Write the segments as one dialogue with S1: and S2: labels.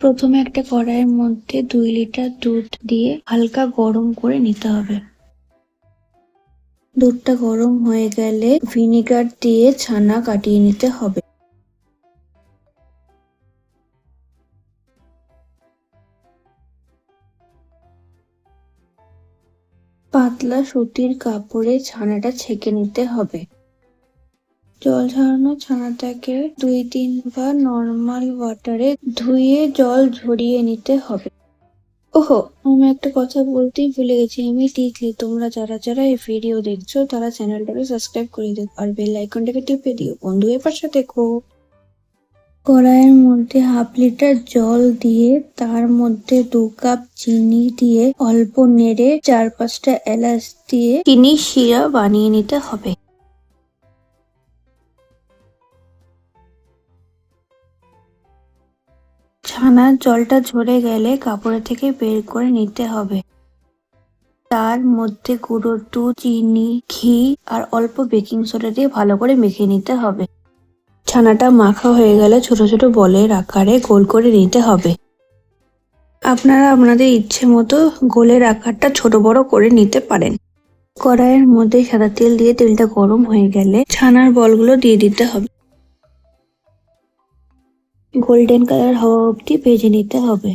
S1: প্রথমে একটা কড়াইয়ের মধ্যে দুই লিটার দুধ দিয়ে হালকা গরম করে নিতে হবে। দুধটা গরম হয়ে গেলে ভিনিগার দিয়ে ছানা কাটিয়ে নিতে হবে। পাতলা সুতির কাপড়ে ছানাটা ছেঁকে নিতে হবে। জল ঝরানো ছানাটাকে দুই তিনবার নর্মাল ওয়াটারে ধুয়ে জল ঝরিয়ে নিতে হবে। ওহো, আমি একটা কথা বলতেই ভুলে গেছি, আমি তিতলি তোমরা যারা যারা এই ভিডিও দেখছ, তারা চ্যানেলটাকে সাবস্ক্রাইব করে দিও আর বেল আইকনটাকে টিপে দিও। বন্ধু এর পাশে দেখো। কড়াইয়ের মধ্যে হাফ লিটার জল দিয়ে তার মধ্যে দু কাপ চিনি দিয়ে অল্প নেড়ে চার পাঁচটা এলাচ দিয়ে চিনি শিরা বানিয়ে নিতে হবে। ছানার জলটা ঝরে গেলে কাপড়ে থেকে বের করে নিতে হবে। তার মধ্যে গুঁড়ো দুধ চিনি, ঘি আর অল্প বেকিং সোডা দিয়ে ভালো করে মেখে নিতে হবে। ছানাটা মাখা হয়ে গেলে ছোট ছোট বলের আকারে গোল করে নিতে হবে। আপনারা আপনাদের ইচ্ছে মতো গোলের আকারটা ছোট বড় করে নিতে পারেন। কড়াইয়ের মধ্যে সাদা তেল দিয়ে তেলটা গরম হয়ে গেলে ছানার বলগুলো দিয়ে দিতে হবে। গোল্ডেন কালার হওয়া অবধি ভেজে নিতে হবে।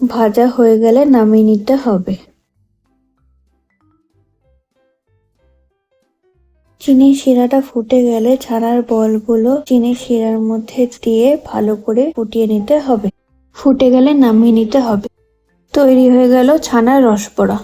S1: ভাজা হয়ে গেলে নামিয়ে নিতে হবে। চিনির শিরাটা ফুটে গেলে ছানার বলগুলো চিনির শিরার মধ্যে দিয়ে ভালো করে ফুটিয়ে নিতে হবে। ফুটে গেলে নামিয়ে নিতে হবে। তৈরি হয়ে গেল ছানার রসবড়া।